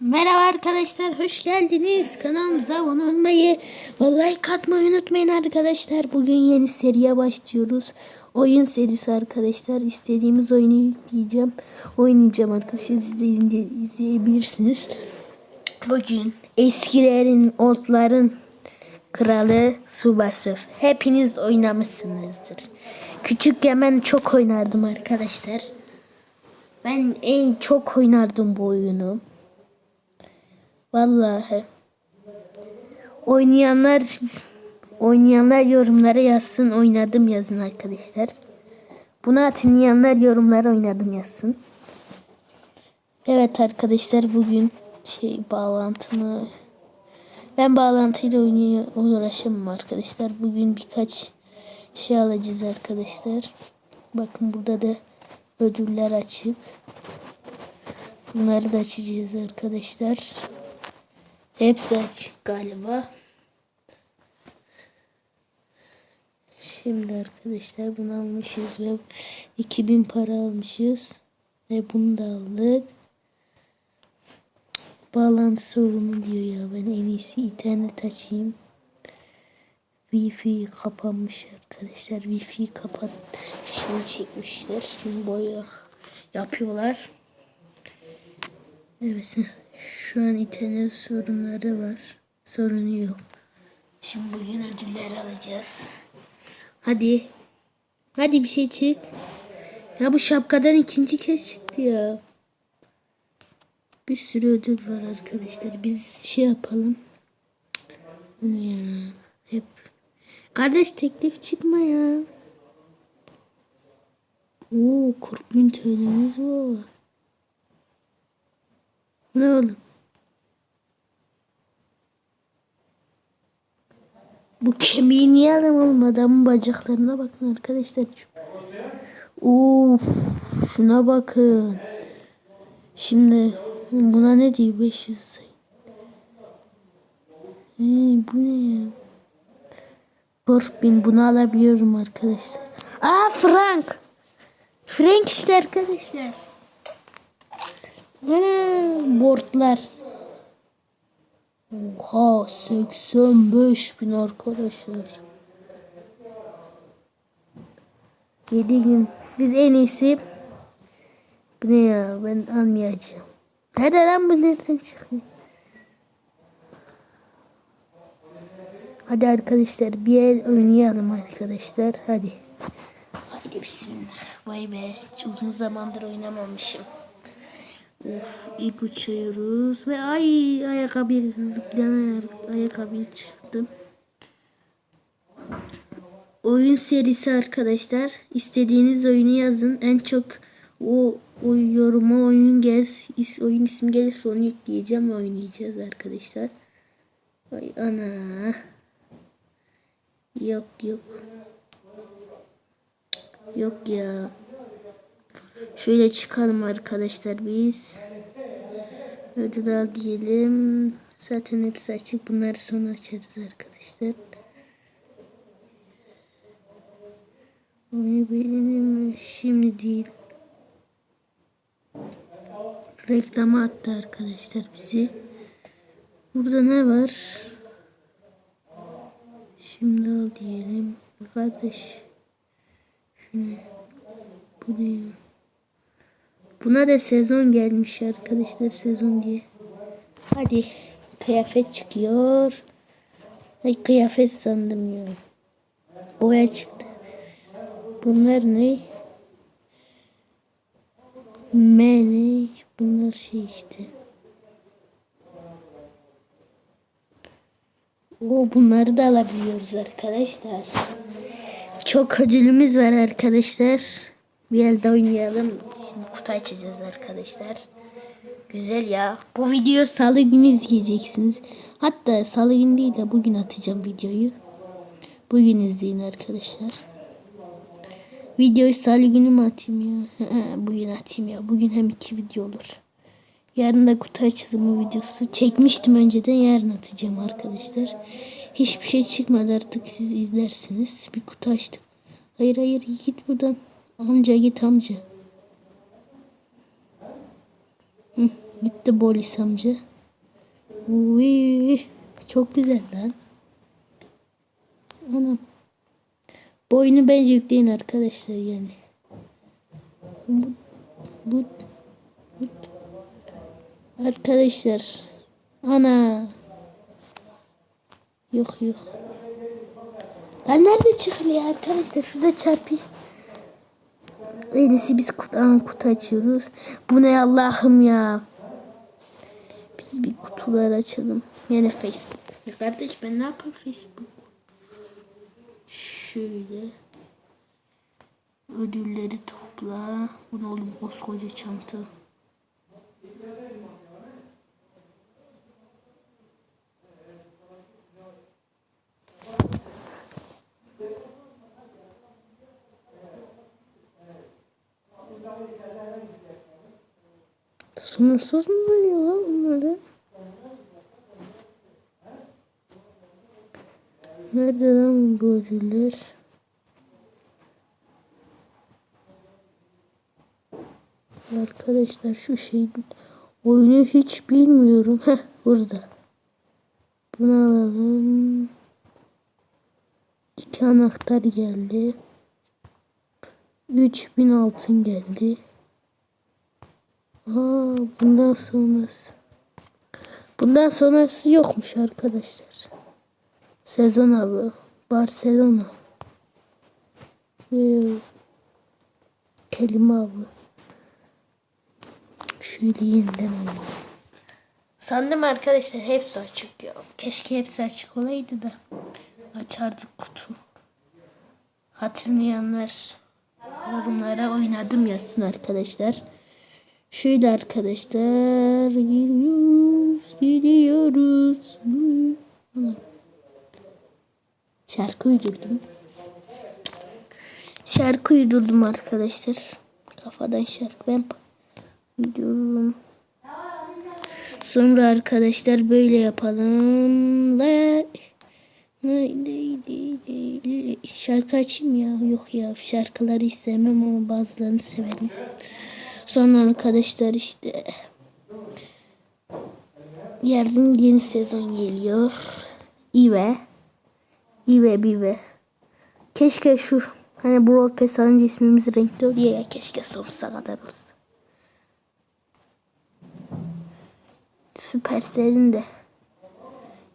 Merhaba arkadaşlar, hoş geldiniz. Kanalımıza abone olmayı ve like atmayı unutmayın arkadaşlar. Bugün yeni seriye başlıyoruz. Oyun serisi arkadaşlar. İstediğimiz oyunu yükleyeceğim. Oynayacağım arkadaşlar. Siz de izle- izleyebilirsiniz. Bugün eskilerin, otların kralı Subasov. Hepiniz oynamışsınızdır. Küçükken ben çok oynardım arkadaşlar. Ben en çok oynardım bu oyunu. Vallahi. Oynayanlar oynayanlar yorumlara yazsın. Oynadım yazın arkadaşlar. Bunu hatırlayanlar yorumlara oynadım yazsın. Evet arkadaşlar bugün şey bağlantımı ben bağlantıyla uğraşamam arkadaşlar. Bugün birkaç şey alacağız arkadaşlar. Bakın burada da ödüller açık. Bunları da açacağız arkadaşlar. Hepsi açık galiba. Şimdi arkadaşlar bunu almışız ve 2000 para almışız. Ve bunu da aldık. Bağlantı sorunu diyor ya. Ben en iyisi internet açayım. Wi-Fi kapanmış arkadaşlar. Wi-Fi kapat. Şunu çekmişler. Şimdi boya yapıyorlar. Evet. Şu an internet sorunları var. Sorunu yok. Şimdi bugün ödüller alacağız. Hadi. Hadi bir şey çık. Ya bu şapkadan ikinci kez çıktı ya. Bir sürü ödül var arkadaşlar. Biz şey yapalım. Ya hep. Kardeş teklif çıkma ya. Oo 40 bin var. Ne oğlum? Bu kemiği niye adam oğlum? Adamın bacaklarına bakın arkadaşlar. Uf, şuna bakın. Şimdi buna ne diyor 500 sayı. Ee, bu ne ya? 40 bin bunu alabiliyorum arkadaşlar. Aa Frank. Frank işte arkadaşlar. Ana boardlar. Oha 85 bin arkadaşlar. 7 gün. Biz en iyisi bu ne ya ben almayacağım. Nerede lan bu nereden çıkıyor? Hadi arkadaşlar bir el oynayalım arkadaşlar. Hadi. Haydi bismillah. Vay be. Çok uzun zamandır oynamamışım. Of ip uçuyoruz ve ay ayakkabı zıplayan ayakkabı çıktım. Oyun serisi arkadaşlar. İstediğiniz oyunu yazın. En çok o, o yoruma oyun gel oyun ismi gelirse onu yükleyeceğim ve oynayacağız arkadaşlar. Ay ana. Yok yok. Yok ya. Şöyle çıkalım arkadaşlar biz. Ödül al diyelim. Zaten hepsi açık. Bunları sonra açarız arkadaşlar. Oyunu beğenelim Şimdi değil. Reklama attı arkadaşlar bizi. Burada ne var? Şimdi al diyelim. Kardeş. Şunu. Bu ya? Buna da sezon gelmiş arkadaşlar sezon diye. Hadi kıyafet çıkıyor. Ay kıyafet sandım ya. Boya çıktı. Bunlar ne? M? Bunlar şey işte. O bunları da alabiliyoruz arkadaşlar. Çok ödülümüz var arkadaşlar. Bir elde oynayalım. Şimdi kutu açacağız arkadaşlar. Güzel ya. Bu videoyu salı günü izleyeceksiniz. Hatta salı günü değil de bugün atacağım videoyu. Bugün izleyin arkadaşlar. Videoyu salı günü mü atayım ya? bugün atayım ya. Bugün hem iki video olur. Yarın da kutu açılımı videosu çekmiştim önceden. Yarın atacağım arkadaşlar. Hiçbir şey çıkmadı artık siz izlersiniz. Bir kutu açtık. Hayır hayır git buradan. Amca git amca. Hı, gitti polis amca. Uy, çok güzel lan. Anam. Bu oyunu bence yükleyin arkadaşlar yani. Bu, bu, bu. Arkadaşlar. Ana. Yok yok. Lan nerede çıkıyor arkadaşlar? Şurada çarpayım. En iyisi biz kutu, kutu açıyoruz. Bu ne Allah'ım ya. Biz bir kutular açalım. Yine Facebook. Ya kardeş ben ne yapayım Facebook? Şöyle. Ödülleri topla. Bu ne oğlum koskoca çanta. Sınırsız mı veriyor lan bunları? Nerede lan bu ödüller? Arkadaşlar şu şey oyunu hiç bilmiyorum. Heh burada. Bunu alalım. İki anahtar geldi. 3000 altın geldi. Bundan sonrası. Bundan sonrası yokmuş arkadaşlar. Sezon abi. Barcelona. Ee, kelime abi. Şöyle yeniden alalım. Sandım arkadaşlar hepsi açık ya. Keşke hepsi açık olaydı da. Açardık kutu. Hatırlayanlar yorumlara oynadım yazsın arkadaşlar. Şöyle arkadaşlar gidiyoruz gidiyoruz. Şarkı uydurdum. Şarkı uydurdum arkadaşlar. Kafadan şarkı ben uydururum. Sonra arkadaşlar böyle yapalım. Şarkı açayım ya. Yok ya şarkıları istemem ama bazılarını severim. Sonra arkadaşlar işte yarın yeni sezon geliyor. İve. İve bive. Keşke şu hani Brawl Pass alınca ismimiz renkli oluyor ya. Keşke sonsuza kadar olsa. Süpersel'in de.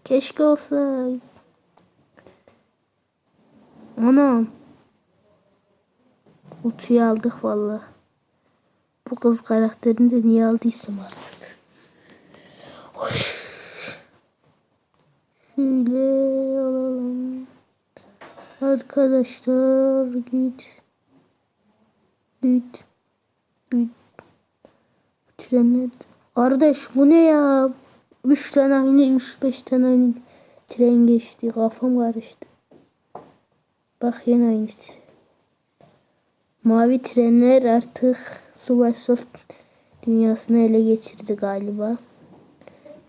Keşke olsa. Anam. Kutuyu aldık vallahi. Bu kız karakterini de niye aldıysam artık. Hoş. Şöyle alalım. Arkadaşlar git. Git. Git. Trenler. Kardeş bu ne ya? Üç tane aynı, üç beş tane aynı tren geçti. Kafam karıştı. Bak yine aynısı. Mavi trenler artık Subwaysoft dünyasını ele geçirdi galiba.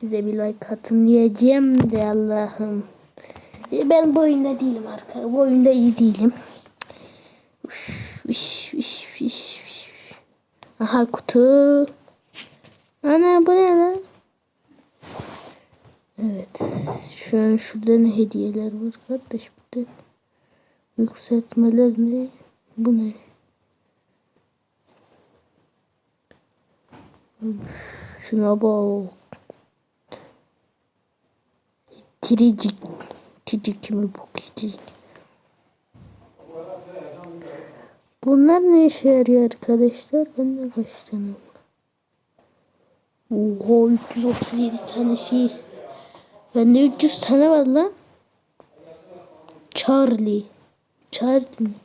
Bize bir like atın diyeceğim de Allah'ım. E, ben bu oyunda değilim arka. Bu oyunda iyi değilim. Üş, üş, üş, üş. Aha kutu. Ana bu ne lan? Evet. Şu an şurada ne hediyeler var kardeş burada. Yükseltmeler ne? Bu ne? Şuna bak. Tiricik. Tiricik mi bu tiricik? Bunlar ne işe yarıyor arkadaşlar? Ben de kaç tane? Oha 337 tane şey. Bende 300 tane var lan. Charlie. Charlie.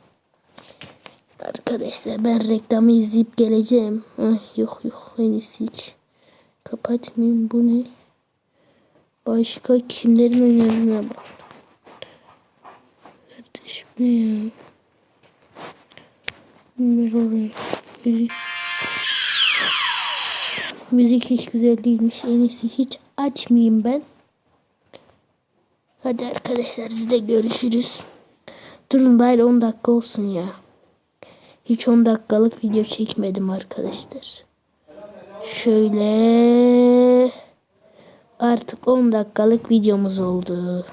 Arkadaşlar ben reklamı izleyip geleceğim. Ay, yok yok en iyisi hiç. Kapatmayayım bu ne? Başka kimlerin önerine bak. Kardeşim ne ya? Ver oraya. Müzik. Müzik hiç güzel değilmiş. En iyisi hiç açmayayım ben. Hadi arkadaşlar siz de görüşürüz. Durun bari 10 dakika olsun ya. Hiç 10 dakikalık video çekmedim arkadaşlar. Şöyle artık 10 dakikalık videomuz oldu.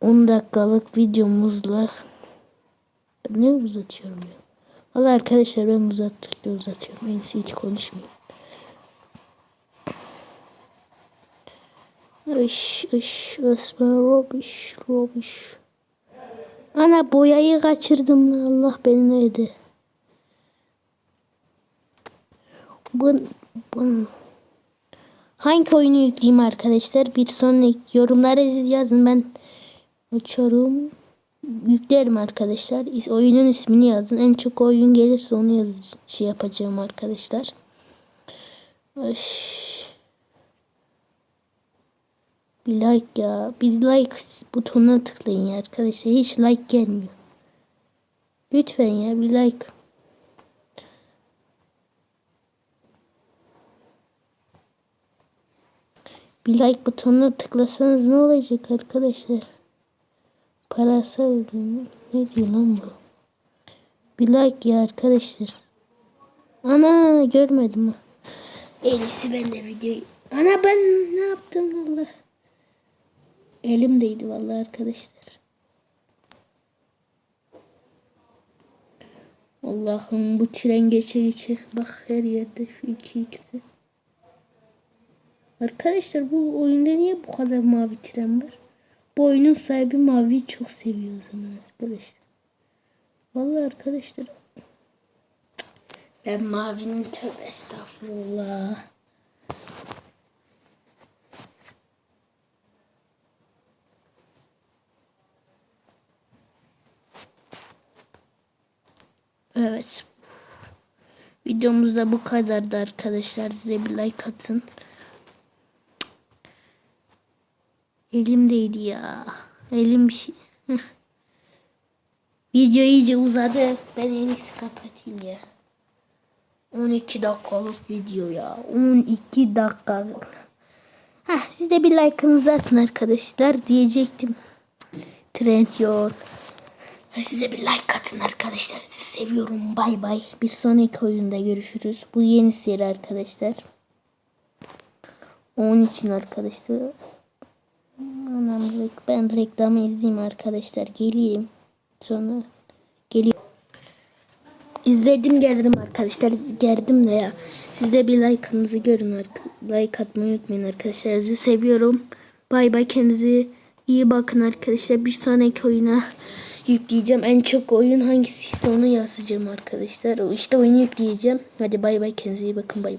10 dakikalık videomuzla ne uzatıyorum ya? Valla arkadaşlar ben uzattıkça uzatıyorum. En iyisi hiç konuşmayayım. Iş iş Osman Robiş Robiş. Ana boyayı kaçırdım Allah beni neydi? Bu, bu hangi oyunu yükleyeyim arkadaşlar? Bir sonraki yorumlara siz yazın ben açarım. Yüklerim arkadaşlar. Oyunun ismini yazın. En çok oyun gelirse onu yaz şey yapacağım arkadaşlar. Ay. Bir like ya. Bir like butonuna tıklayın ya arkadaşlar. Hiç like gelmiyor. Lütfen ya bir like. Bir like butonuna tıklasanız ne olacak arkadaşlar? Parasal ödeme. Ne diyor lan bu? Bir like ya arkadaşlar. Ana görmedim. En iyisi ben de videoyu. Ana ben ne yaptım Allah. Elimdeydi vallahi arkadaşlar. Allah'ım bu tren geçe geçe. Bak her yerde şu iki ikisi. Arkadaşlar bu oyunda niye bu kadar mavi tren var? Bu oyunun sahibi maviyi çok seviyor o zaman arkadaşlar. Vallahi arkadaşlar. Ben mavinin tövbe estağfurullah. Evet. Videomuz da bu kadardı arkadaşlar. Size bir like atın. Elimdeydi ya. Elim bir şey. Video iyice uzadı. Ben en iyisi kapatayım ya. 12 dakikalık video ya. 12 dakika. Heh, siz de bir like'ınızı atın arkadaşlar diyecektim. Trend yok. Size bir like atın arkadaşlar. Sizi seviyorum. Bay bay. Bir sonraki oyunda görüşürüz. Bu yeni seri arkadaşlar. Onun için arkadaşlar. Anam ben reklamı izleyeyim arkadaşlar. Geleyim. Sonra geliyorum. İzledim geldim arkadaşlar. Geldim de ya. Siz de bir like'ınızı görün. Like atmayı unutmayın arkadaşlar. Sizi seviyorum. Bay bay. Kendinize iyi bakın arkadaşlar. Bir sonraki oyuna yükleyeceğim. En çok oyun hangisi ise onu yazacağım arkadaşlar. İşte oyunu yükleyeceğim. Hadi bay bay. Kendinize iyi bakın. Bay bay.